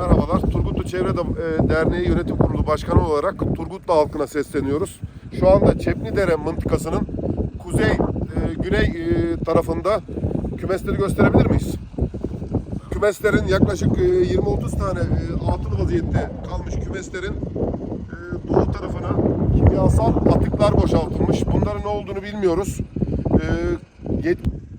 Merhabalar. Turgutlu Çevre e, Derneği Yönetim Kurulu Başkanı olarak Turgutlu halkına sesleniyoruz. Şu anda Çepnidere mıntıkasının kuzey, e, güney e, tarafında kümesleri gösterebilir miyiz? Kümeslerin yaklaşık 20-30 tane e, atıl vaziyette kalmış kümeslerin doğu tarafına kimyasal atıklar boşaltılmış. Bunların ne olduğunu bilmiyoruz. Yet-